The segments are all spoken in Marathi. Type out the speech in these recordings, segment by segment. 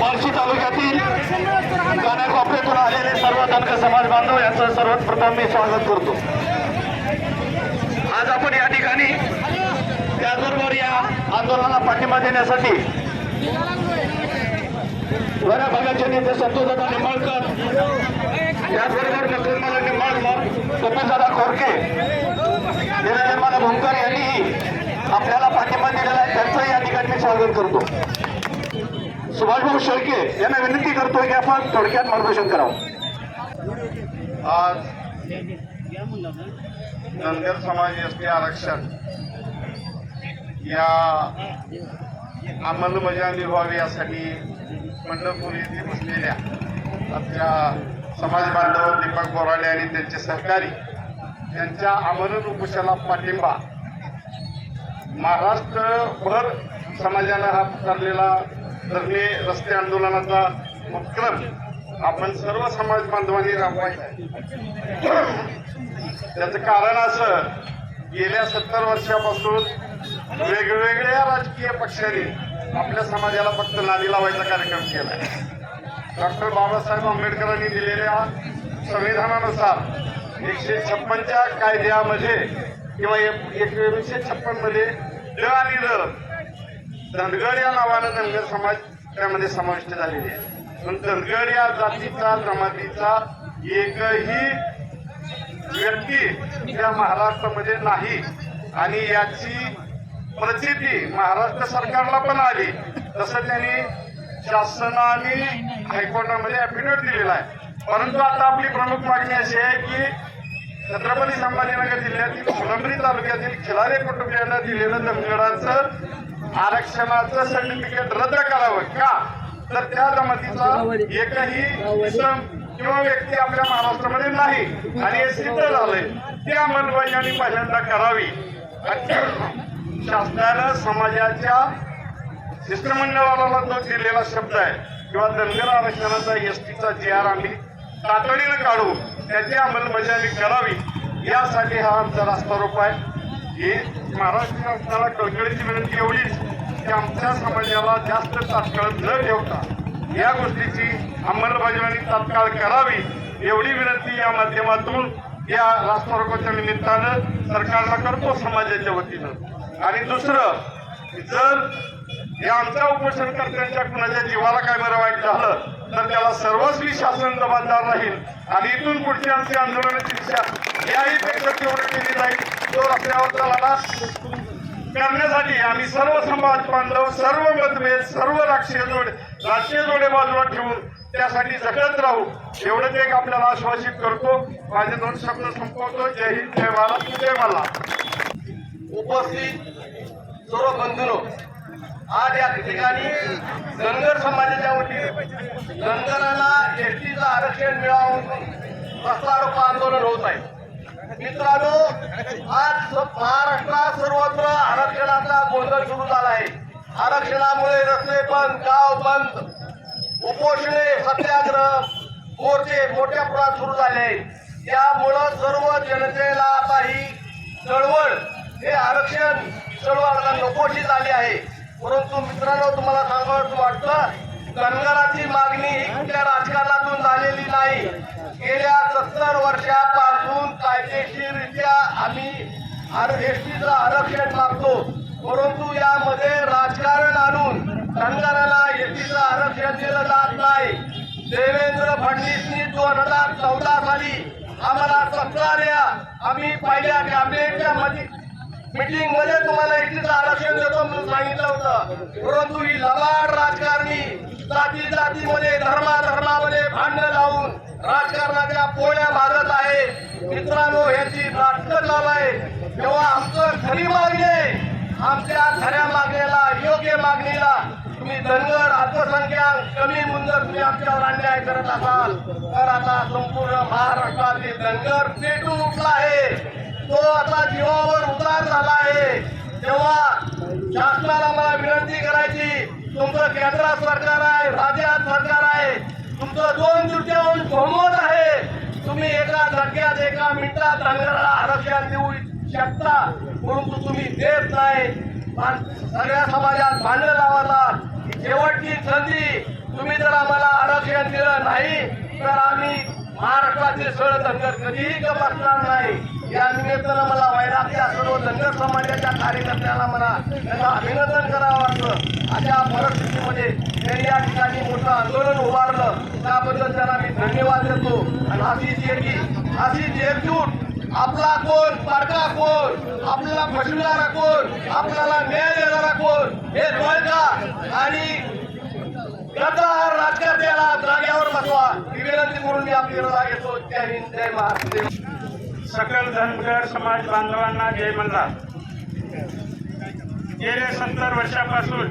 बार्शी तालुक्यातील कानाकोपऱ्यातून आलेले सर्व धनगर समाज बांधव यांचं सर्वात प्रथम मी स्वागत करतो. आज आपण या ठिकाणी त्याचबरोबर या आंदोलनाला पाठिंबा देण्यासाठी बऱ्या भागाचे नेते संतोषदादा निंबाळकर त्याचबरोबर नक्कलमाला निंबाळकर कपिलदादा खोरके निरंजनमाला भोंकर यांनीही आपल्याला पाठिंबा दिलेला आहे. त्यांचं या ठिकाणी मी स्वागत करतो. सुभाषभाऊ शेळके यांना विनंती करतोय की आपण थोडक्यात मार्गदर्शन करावं. आज धनगर समाज एस टी आरक्षण या अंमलबजावणी व्हावी यासाठी पंढरपूर येथे बसलेल्या आमच्या समाज बांधव दीपक बोराडे आणि त्यांचे सहकारी यांच्या आमरण उपोषणाला पाठिंबा. महाराष्ट्रभर समाजानं हा पुकारलेला धरणे रस्ते आंदोलनाचा उपक्रम आपण सर्व समाज बांधवांनी राबवायचा आहे. त्याचं कारण असं गेल्या सत्तर वर्षापासून वेगवेगळ्या राजकीय पक्षांनी आपल्या समाजाला फक्त नादी लावायचा कार्यक्रम केला डॉक्टर बाबासाहेब आंबेडकरांनी दिलेल्या संविधानानुसार एकशे छप्पनच्या कायद्यामध्ये किंवा एकशे छप्पनमध्ये ड आणि र धनगड या नावानं धनगर समाज त्यामध्ये समाविष्ट झालेली आहे. पण धनगड या जातीचा जमातीचा एकही व्यक्ती या महाराष्ट्रामध्ये नाही. आणि याची प्रचिती महाराष्ट्र सरकारला पण आली. तसं त्यांनी शासनाने हायकोर्टामध्ये अफिडेव्हिट दिलेला आहे. परंतु आता आपली प्रमुख मागणी अशी आहे की छत्रपती संभाजीनगर जिल्ह्यातील फुलंबरी तालुक्यातील खिलारे कुटुंबियांना दिलेलं धनगडाचं आरक्षणाचं सर्टिफिकेट रद्द करावं का? तर त्या जमातीचा एकही इसम किंवा व्यक्ती आपल्या महाराष्ट्रामध्ये नाही आणि हे सिद्ध झालंय. ती अंमलबजावणी पहिल्यांदा करावी. शासनानं समाजाच्या शिष्टमंडळाला जो दिलेला शब्द आहे किंवा धनगर आरक्षणाचा एस टीचा जी आर आम्ही तातडीनं काढू त्याची अंमलबजावणी करावी. यासाठी हा आमचा रास्ता रोप आहे. हे महाराष्ट्र शासनाला कळकळीची विनंती एवढीच की आमच्या समाजाला जास्त तात्काळ न ठेवता या गोष्टीची अंमलबजावणी तात्काळ करावी एवढी विनंती या माध्यमातून या रास्ता निमित्तानं सरकारला करतो समाजाच्या वतीनं. आणि दुसरं जर या आमच्या उपोषणकर्त्यांच्या कुणाच्या जीवाला काय बरं वाईट झालं तर त्याला सर्वस्वी शासन जबाबदार राहील. आणि इथून पुढची आमची आंदोलनाची दिशा याही पेक्षा तीव्र केली जाईल. तो रस्त्यावर चालला. करण्यासाठी आम्ही सर्व समाज बांधव सर्व मतभेद सर्व राष्ट्रीय जोडे राष्ट्रीय जोडे बाजूला ठेवून त्यासाठी झटत राहू. एवढंच एक आपल्याला आश्वासित करतो. माझे दोन शब्द संपवतो. जय हिंद जय महाराज जय मला उपस्थित सर्व बंधूनो आज या ठिकाणी धनगर समाजाच्या वतीने धनगराला एसटीचं आरक्षण मिळावं रस्ता आंदोलन होत आहे. मित्रांनो आज महाराष्ट्रात सर्वत्र आरक्षणाचा गोंधळ सुरू झाला आहे. आरक्षणामुळे रस्ते बंद गाव बंद उपोषणे सत्याग्रह मोर्चे मोठ्या प्रमाणात सुरू झाले आहेत. त्यामुळं सर्व जनतेला आता ही चळवळ हे आरक्षण चळवळ आता नकोशी झाली आहे. परंतु मित्रांनो तुम्हाला सांगावं वाटतं धनगराची मागणी ही कुठल्या राजकारणातून झालेली नाही. गेल्या सत्तर वर्षापासून कायदेशीररित्या आम्ही एसटीचं आरक्षण मागतो. परंतु यामध्ये राजकारण आणून धनगराला एसटीचं आरक्षण दिलं जात नाही. देवेंद्र फडणवीसनी दोन हजार चौदा साली आम्हाला सत्ता द्या. आम्ही पहिल्या कॅबिनेटच्या मध्ये मीटिंगमध्ये तुम्हाला एसटीचं आरक्षण देतो म्हणून सांगितलं होतं. परंतु ही लबाड राजकारणी जाती जातीमध्ये धर्मा धर्मामध्ये भांडणं लावून राजकारणाच्या पोळ्या भाजत आहे. मित्रांनो याची नाटकं चालू आहे तेव्हा आमचं खरी मागणी आहे. आमच्या खऱ्या मागणीला योग्य मागणीला तुम्ही धनगर अल्पसंख्याक कमी मुंजर तुम्ही आमच्यावर अन्याय करत असाल. तर आता संपूर्ण महाराष्ट्रातील धनगर पेटून उठला आहे. तो आता जीवावर उतार झाला आहे. तेव्हा शासनाला मला विनंती करायची तुमचं केंद्र सरकार आहे राज्यात सरकार आहे तुमचं दोन तृतीयांश बहुमत आहे. तुम्ही एका धक्क्यात एका मिनिटात धनगराला आरक्षण देऊ शकता परंतु तुम्ही देत नाही. सगळ्या समाजात भांडण लावायला शेवटची संधी तुम्ही जर आम्हाला आरक्षण दिलं नाही तर आम्ही महाराष्ट्रातील सर्व धनगर कधीही गप नाही. या निमित्तानं मला वैराग्य सर्व धनगर समाजाच्या कार्यकर्त्याला मला त्यांना अभिनंदन करावं वाटलं अशा परिस्थितीमध्ये त्यांनी या ठिकाणी मोठं आंदोलन उभारलं. त्याबद्दल त्यांना मी धन्यवाद देतो. आणि अशीच एकी अशीच एकजूट आपला कोण पारका कोण आपल्याला फसविणारा कोण आपल्याला न्याय देणारा कोण हे का आणि गद्दार राजकारण्याला जाग्यावर बसवा. विनंती म्हणून मी आपली रजा घेतो. जय हिंद जय महाराष्ट्र. सकल धनगर समाज बांधवांना जय म्हणला गेल्या सत्तर वर्षापासून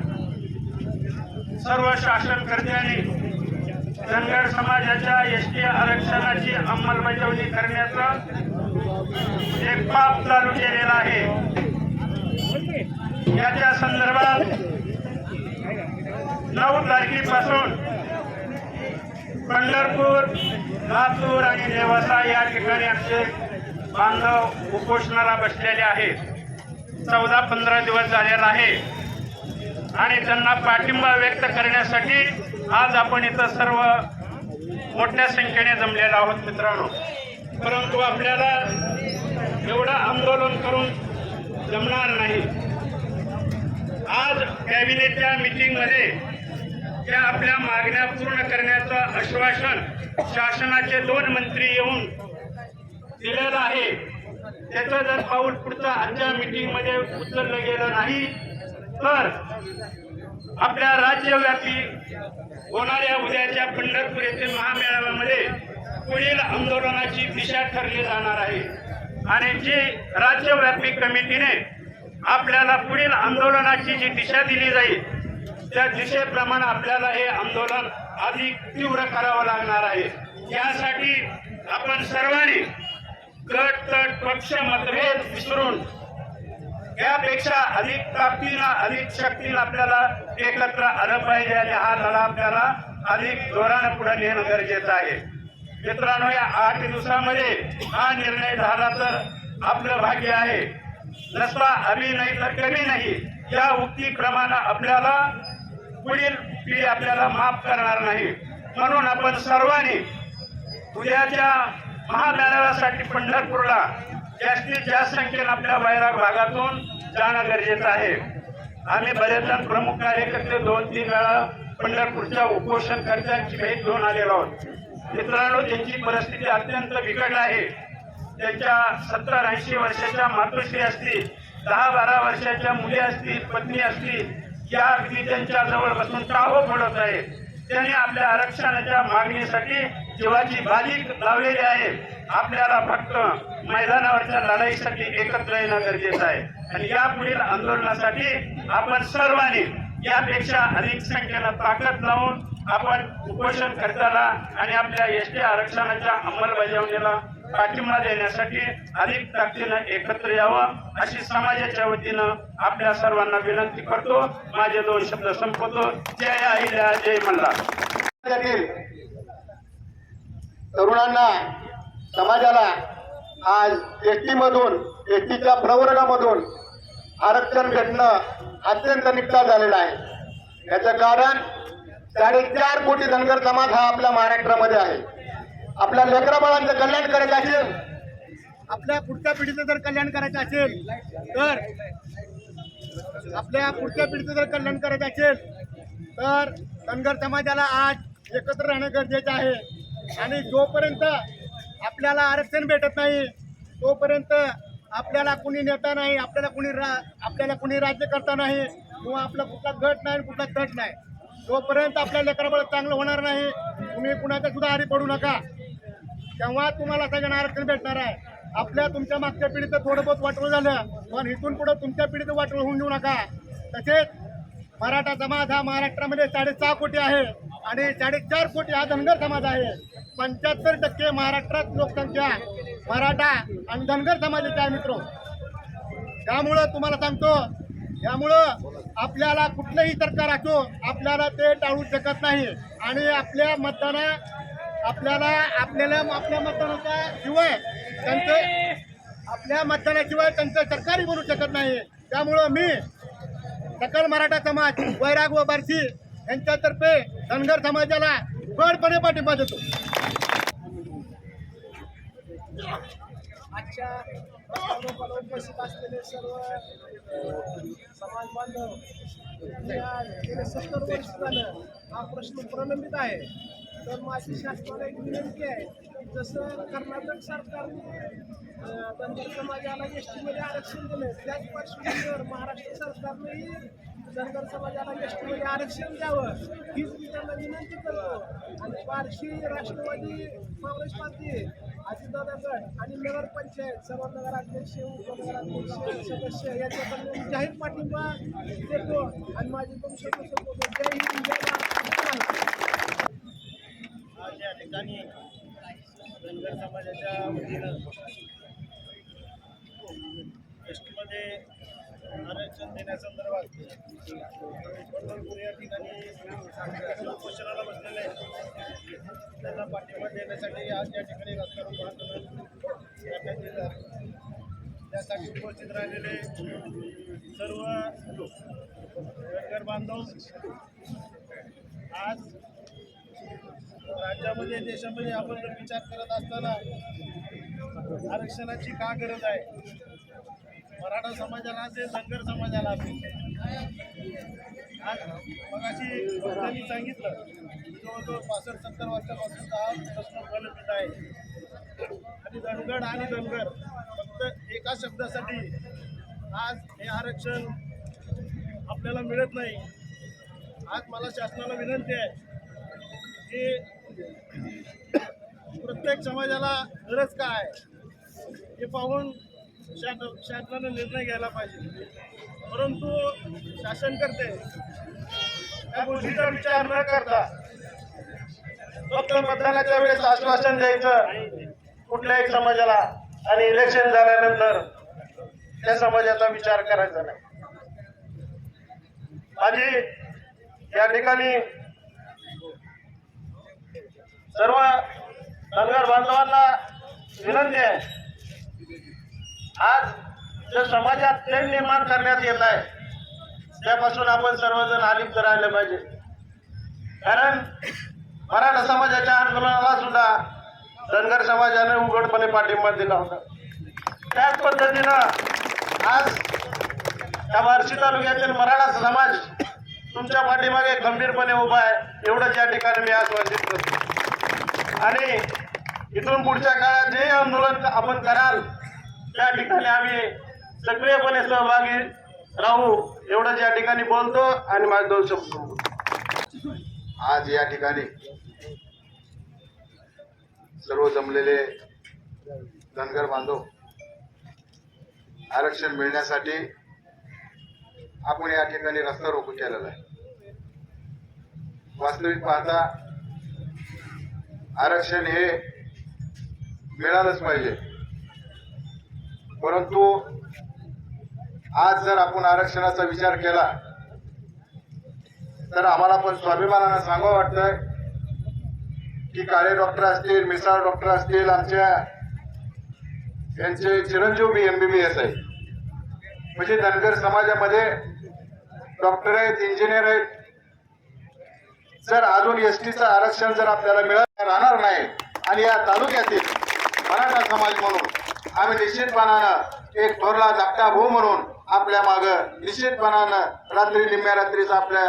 सर्व शासनकर्त्यांनी धनगर समाजाच्या एस टी आरक्षणाची अंमलबजावणी करण्याचं एक पाप चालू केलेलं आहे. याच्या संदर्भात नऊ तारखेपासून पंढरपूर लातूर आणि देवासा या ठिकाणी आमचे बांधव उपोषणाला बसलेले आहेत. चौदा पंधरा दिवस झालेला आहे. आणि त्यांना पाठिंबा व्यक्त करण्यासाठी आज आपण इथं सर्व मोठ्या संख्येने जमलेलो आहोत मित्रांनो. परंतु आपल्याला एवढं आंदोलन करून जमणार नाही. आज कॅबिनेटच्या मिटिंगमध्ये त्या आपल्या मागण्या पूर्ण करण्याचं आश्वासन शासनाचे दोन मंत्री येऊन दिलेलं आहे. त्याचं जर पाऊल पुढचं आजच्या मीटिंगमध्ये उचललं गेलं नाही तर आपल्या राज्यव्यापी होणाऱ्या उद्याच्या पंढरपूर येथील महामेळाव्यामध्ये पुढील आंदोलनाची दिशा ठरली जाणार आहे. आणि जी राज्यव्यापी कमिटीने आपल्याला पुढील आंदोलनाची जी दिशा दिली जाईल त्या दिशेप्रमाणे आपल्याला हे आंदोलन अधिक तीव्र करावं लागणार आहे. यासाठी आपण सर्वांनी पक्ष मतभेद विसरून यापेक्षा अधिक ताकदीनं अधिक शक्तीनं आपल्याला एकत्र आलं पाहिजे आणि हा लढा आपल्याला अधिक जोरानं पुढे नेणं गरजेचं आहे. मित्रांनो या आठ दिवसामध्ये हा निर्णय झाला तर आपलं भाग्य आहे. नसला अभी नाही तर कमी नाही. या उक्तीप्रमाणे आपल्याला पुढील पिढी आपल्याला माफ करणार नाही. म्हणून आपण सर्वांनी उद्याच्या महामेळाव्यासाठी पंढरपूरला जास्तीत जास्त संख्येनं आपल्या बैराग भागातून जाणं गरजेचं आहे. आम्ही बरेच प्रमुख कार्यकर्ते दोन तीन वेळा पंढरपूरच्या उपोषणकर्त्यांची भेट घेऊन आलेलो आहोत. मित्रांनो त्यांची परिस्थिती अत्यंत बिकट आहे त्यांच्या सत्तर ऐंशी वर्षाच्या मातोश्री असतील दहा बारा वर्षाच्या मुली असतील पत्नी असतील या अगदी त्यांच्या जवळ बसून टाहो फोडत आहे त्यांनी आपल्या आरक्षणाच्या मागणीसाठी जीवाची बाजी लावलेली आहे. आपल्याला फक्त मैदानावरच्या लढाईसाठी एकत्र येणं गरजेचं आहे. आणि या पुढील आंदोलनासाठी आपण सर्वांनी यापेक्षा अधिक संख्येनं ताकद लावून आपण उपोषण करताना आणि आपल्या एस टी आरक्षणाच्या अंमलबजावणीला पाठिंबा देण्यासाठी अधिक ताकदीनं एकत्र यावं अशी समाजाच्या वतीनं आपल्या सर्वांना विनंती करतो. माझे दोन शब्द संपवतो. जय आहिल्या जय मल्हार. तरुणांना समाजाला आज एस टीमधून एस टीच्या प्रवर्गामधून आरक्षण भेटणं अत्यंत निकटा झालेलं आहे. याचं कारण साडेचार कोटी धनगर समाज हा आपल्या महाराष्ट्रामध्ये आहे. आपल्या लेकराबाळांचं कल्याण करायचं असेल आपल्या पुढच्या पिढीचं जर कल्याण करायचं असेल तर आपल्या पुढच्या पिढीचं जर कल्याण करायचं असेल तर धनगर समाजाला आज एकत्र राहणं गरजेचं आहे. आणि जोपर्यंत आपल्याला आरक्षण भेटत नाही तोपर्यंत आपल्याला कुणी नेता नाही आपल्याला कुणी रा आपल्याला कुणी राज्य करता नाही किंवा आपला कुठला गट नाही कुठला तट नाही. तोपर्यंत आपल्या लेकराबळ चांगलं होणार नाही तुम्ही कुणाच्या सुद्धा आरी पडू नका. तेव्हा तुम्हाला सगळ्यांना आरक्षण भेटणार आहे. आपल्या तुमच्या मागच्या पिढीचं थोडं बहुत वाटोळ झालं पण इथून पुढं तुमच्या पिढीचं वाटोळ होऊन देऊ नका. तसेच मराठा समाज हा महाराष्ट्रामध्ये साडेसहा कोटी आहे आणि साडेचार कोटी हा धनगर समाज आहे. पंच्याहत्तर टक्के महाराष्ट्रात लोकसंख्या मराठा आणि धनगर समाजाची आहे मित्र. त्यामुळं तुम्हाला सांगतो त्यामुळं आपल्याला कुठलंही सरकार असो आपल्याला ते टाळू शकत नाही. आणि आपल्या मतदाना आपल्याला आपल्याला आपल्या मतदानाचा शिवाय त्यांचं आपल्या मतदानाशिवाय त्यांचं सरकारही बनू शकत नाही. त्यामुळं मी सकल मराठा समाज वैराग व बारशी यांच्यातर्फे धनगर समाजाला बळपणे पाठिंबा देतो. आजच्या उपस्थित असलेले सर्व समाज बांधव गेले सत्तर वर्ष झालं हा प्रश्न प्रलंबित आहे. तर माझी शासनाला एक विनंती आहे जसं कर्नाटक सरकारने अं, समाजाला एस टीमध्ये आरक्षण दिलं त्याच पार्श्वभूमीवर महाराष्ट्र सरकारनेही धनगर समाजाला एस टीमध्ये आरक्षण द्यावं हीच मी त्यांना विनंती करतो. आणि पारशी राष्ट्रवादी काँग्रेस पार्टी अजितदादा गट आणि नगरपंचायत सर्व नगराध्यक्ष उपनगराध्यक्ष सदस्य यांच्याकडून जाहीर पाठिंबा देतो. आणि माझी पण जय हिंद जय महाराष्ट्र. ठिकाणी धनगर समाजाच्या वतीनं एसटीमध्ये आरक्षण देण्यासंदर्भात पंढरपूर या ठिकाणी उपोषणाला बसलेले आहेत. त्यांना पाठिंबा देण्यासाठी आज या ठिकाणी रस्त्यावर आंदोलन करण्यात त्यासाठी उपस्थित राहिलेले सर्व धनगर बांधव आज राज्यामध्ये देशामध्ये आपण जर विचार करत असताना आरक्षणाची का गरज आहे? मराठा समाजाला असेल धनगर समाजाला असेल? आज मगाशी त्यांनी सांगितलं जवळजवळ पासष्ट सत्तर वर्षापासून हा प्रश्न प्रलंबित आहे. आणि धनगड आणि धनगर फक्त एका शब्दासाठी आज हे आरक्षण आपल्याला मिळत नाही. आज मला शासनाला विनंती आहे की प्रत्येक समाजाला गरज काय आहे हे पाहून शासन शासनानं निर्णय घ्यायला पाहिजे. परंतु शासन करते. त्या गोष्टीचा विचार न करता फक्त मतदानाच्या वेळेस आश्वासन द्यायचं कुठल्याही समाजाला आणि इलेक्शन झाल्यानंतर त्या समाजाचा विचार करायचा नाही. माझी या ठिकाणी सर्व धनगर बांधवांना विनंती आहे. आज जे समाजात प्रेम निर्माण करण्यात येत आहे त्यापासून आपण सर्वजण आलिप्त राहिले पाहिजे. कारण मराठा समाजाच्या आंदोलनाला सुद्धा धनगर समाजाने उघडपणे पाठिंबा दिला होता. त्याच पद्धतीनं आज त्या बार्शी तालुक्यातील मराठा समाज तुमच्या पाठीमागे गंभीरपणे उभा आहे. एवढंच या ठिकाणी मी आश्वासित करतो. आणि इथून पुढच्या काळात जे आंदोलन आपण कराल त्या ठिकाणी आम्ही सक्रियपणे सहभागी राहू एवढंच या ठिकाणी बोलतो आणि माझे दोन शब्द आज या ठिकाणी सर्व जमलेले धनगर बांधव आरक्षण मिळण्यासाठी आपण या ठिकाणी रस्ता रोको केलेला आहे. वास्तविक पाहता आरक्षण हे मिळालंच पाहिजे. परंतु आज जर आपण आरक्षणाचा विचार केला तर आम्हाला पण स्वाभिमानानं सांगावं वाटतंय की काळे डॉक्टर असतील मिसाळ डॉक्टर असतील आमच्या यांचे चिरंजीव बी एमबीबीएस आहे म्हणजे धनगर समाजामध्ये डॉक्टर आहेत इंजिनियर आहेत. जर अजून एस टीचं आरक्षण जर आपल्याला मिळालं राहणार नाही. आणि या तालुक्यातील मराठा समाज म्हणून आम्ही निश्चितपणानं एक थोरला धाकटा भाऊ म्हणून आपल्या माग निश्चितपणानं रात्री निम्म्या रात्रीच आपल्या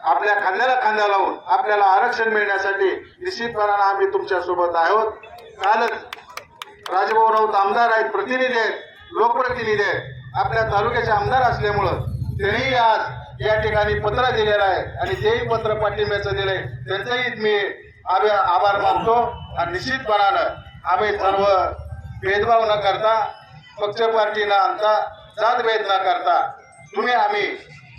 आपल्या खांद्याला खांदा लावून आपल्याला आरक्षण मिळण्यासाठी निश्चितपणानं आम्ही तुमच्यासोबत आहोत. कालच राजभाऊ राऊत आमदार आहेत प्रतिनिधी आहेत लोकप्रतिनिधी आहेत. आपल्या तालुक्याचे आमदार असल्यामुळं त्यांनीही आज या ठिकाणी पत्र दिलेलं आहे. आणि तेही पत्र पाठिंब्याचं दिलंय त्यांचंही मी आम्ही आभार मानतो आणि निश्चितपणानं आम्ही सर्व भेदभाव न करता पक्ष पार्टी न आणता जात भेद न करता तुम्ही आम्ही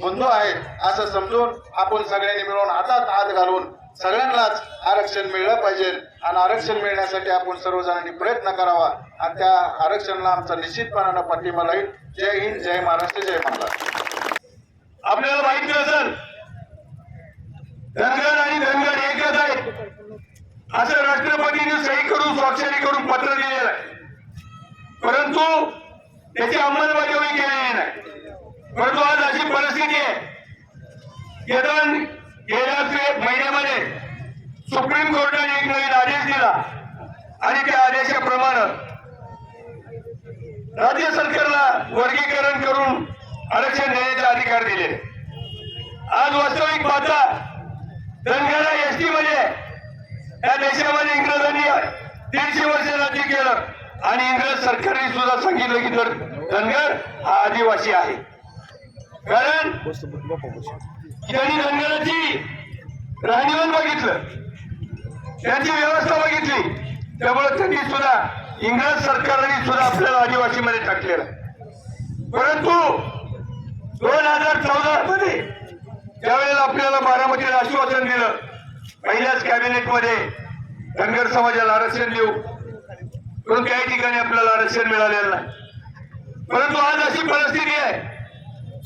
बंधू आहेत असं समजून आपण सगळ्यांनी मिळून हातात हात घालून सगळ्यांनाच आरक्षण मिळलं पाहिजे आणि आरक्षण मिळण्यासाठी आपण सर्वजणांनी प्रयत्न करावा आणि त्या आरक्षणाला आमचा निश्चितपणानं पाठिंबा राहील. जय हिंद जय महाराष्ट्र जय महाराष्ट्र आपल्याला माहिती असेल धनगर आणि धनगर एकच आहे असं राष्ट्रपतीने सही करून स्वाक्षरी करून पत्र दिलेलं आहे. परंतु त्याची अंमलबजावणी केलेली नाही. परंतु आज अशी परिस्थिती आहे. गेल्या महिन्यामध्ये सुप्रीम कोर्टाने एक नवीन आदेश दिला आणि त्या आदेशाप्रमाणे राज्य सरकारला वर्गीकरण करून आरक्षण देण्याचे अधिकार दिले. आज वास्तविक पाहता धनगरा एसटी मध्ये या देशामध्ये इंग्रजांनी दीडशे वर्ष राज्य केलं. आणि इंग्रज सरकारने सुद्धा सांगितलं की तर धनगर हा आदिवासी आहे. कारण त्यांनी धनगराची राहणीमान बघितलं. त्यांची व्यवस्था बघितली. त्यामुळे त्यांनी सुद्धा इंग्रज सरकारने सुद्धा आपल्याला आदिवासीमध्ये टाकलेलं परंतु दोन हजार चौदा मध्ये त्यावेळेला आपल्याला बारामतीला आश्वासन दिलं पहिल्याच कॅबिनेटमध्ये धनगर समाजाला आरक्षण देऊ. म्हणून काही ठिकाणी आपल्याला आरक्षण मिळालेलं नाही. परंतु आज अशी परिस्थिती आहे.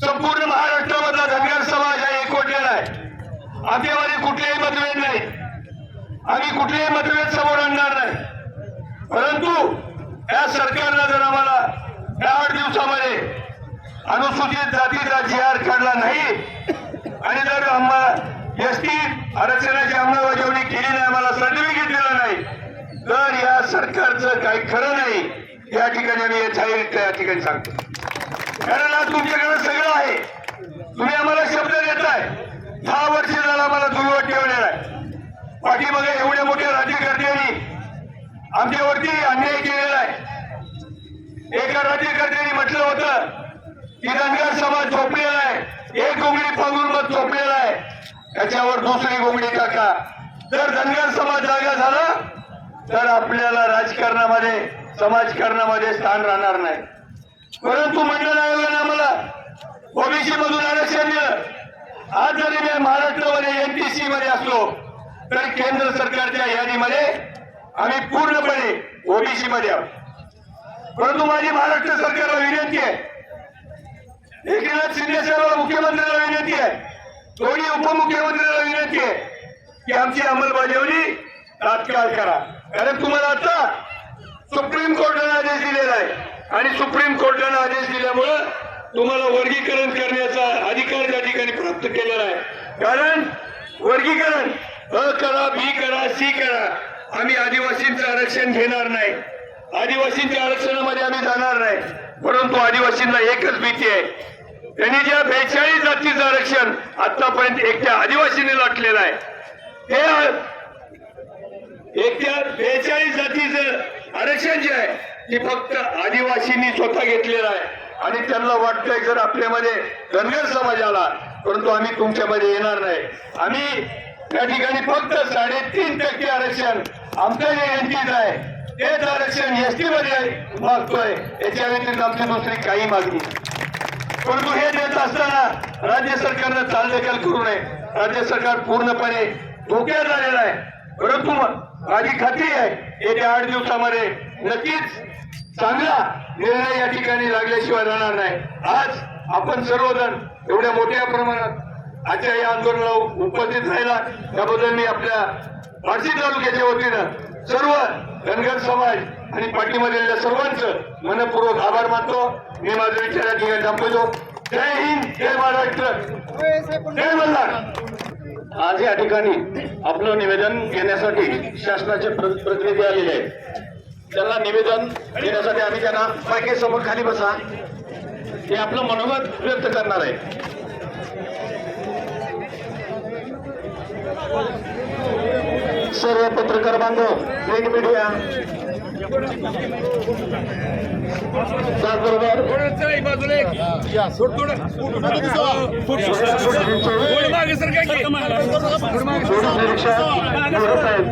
संपूर्ण महाराष्ट्रामधला धनगर समाज हा एकवटलेला आहे. आमच्यामध्ये कुठलेही मतभेद नाही. आम्ही कुठलेही मतभेद समोर आणणार नाही. परंतु या सरकारनं जर आम्हाला या आठ दिवसामध्ये अनुसूचित जातीचा जी आर काढला नाही आणि जर आम्हाला एसटी आरक्षणाची अंमलबजावणी केली नाही आम्हाला सर्टिफिकेट दिलं नाही. तर या सरकारचं काही खरं नाही या ठिकाणी आम्ही जाहीर या ठिकाणी सांगतो. कारण आज तुमच्याकडे सगळं आहे. तुम्ही आम्हाला शब्द देताय. दहा वर्ष झाला आम्हाला दुर्वट ठेवलेला आहे. पाठीमागे एवढ्या मोठ्या राज्यकर्त्यांनी आमच्यावरती अन्याय केलेला आहे. एका राज्यकर्त्यांनी म्हटलं होतं की धनगर समाज झोपलेला आहे. एक गोंगडी पांगून मत झोपलेला आहे. त्याच्यावर दुसरी गुंगडी टाका जर धनगर समाज जागा झाला तर आपल्याला राजकारणामध्ये समाजकारणामध्ये स्थान राहणार नाही. परंतु मंडळ आयोगाने आम्हाला ओबीसी मधून आरक्षण दिलं. आज जरी मी महाराष्ट्रामध्ये एमपीसी मध्ये असलो तर केंद्र सरकारच्या यादीमध्ये आम्ही पूर्णपणे ओबीसी मध्ये आहोत. परंतु माझी महाराष्ट्र सरकारला विनंती आहे. एकनाथ शिंदे साहेबांना मुख्यमंत्र्यांना विनंती आहे. दोन्ही उपमुख्यमंत्र्यांना विनंती आहे की आमची अंमलबजावणी तात्काळ करा. कारण तुम्हाला आता सुप्रीम कोर्टाने आदेश दिलेला आहे. आणि सुप्रीम कोर्टाने आदेश दिल्यामुळं तुम्हाला वर्गीकरण करण्याचा अधिकार त्या ठिकाणी प्राप्त केलेला आहे. कारण वर्गीकरण अ करा बी करा सी करा. आम्ही आदिवासींचं आरक्षण घेणार नाही. आदिवासींच्या आरक्षणामध्ये आम्ही जाणार नाही. परंतु आदिवासींना एकच भीती आहे. त्यांनी ज्या बेचाळीस जातीचं आरक्षण आतापर्यंत एकट्या आदिवासीने लाटलेलं आहे हे एकट्या बेचाळीस जातीचं आरक्षण जे आहे ते फक्त आदिवासींनी स्वतः घेतलेलं आहे. आणि त्यांना वाटतंय जर आपल्यामध्ये धनगर समाज आला परंतु आम्ही तुमच्यामध्ये येणार नाही. आम्ही त्या ठिकाणी फक्त साडेतीन टक्के आरक्षण आमचं जे एनटीचं आहे तेच आरक्षण एसटी मध्ये मागतोय याच्या व्यतिरिक्त आमची दुसरी काही मागणी नाही. परंतु हे देत असताना राज्य सरकारनं चालढकल करू नये. राज्य सरकार पूर्णपणे धोक्यात आलेलं आहे. परंतु माझी खात्री आहे येत्या आठ दिवसामध्ये नक्कीच चांगला निर्णय या ठिकाणी लागल्याशिवाय राहणार नाही. आज आपण सर्वजण एवढ्या मोठ्या प्रमाणात आजच्या या आंदोलनाला उपस्थित राहिला. त्याबद्दल मी आपल्या बार्शी तालुक्याच्या वतीनं सर्व धनगर समाज आणि पाठीमध्ये सर्वांचं मनपूर्वक आभार मानतो. मी माझे विचार या ठिकाणी थांबवतो जय हिंद जय महाराष्ट्र. जय मल्हार. आज या ठिकाणी आपलं निवेदन घेण्यासाठी शासनाचे प्र- प्रतिनिधी आलेले आहेत. त्यांना निवेदन देण्यासाठी आम्ही त्यांना पायके समोर खाली बसा. हे आपलं मनोगत व्यक्त करणार आहे. सर्व पत्रकार बांधव प्रिंट मीडिया त्याचबरोबर पोलीस निरीक्षक साहेब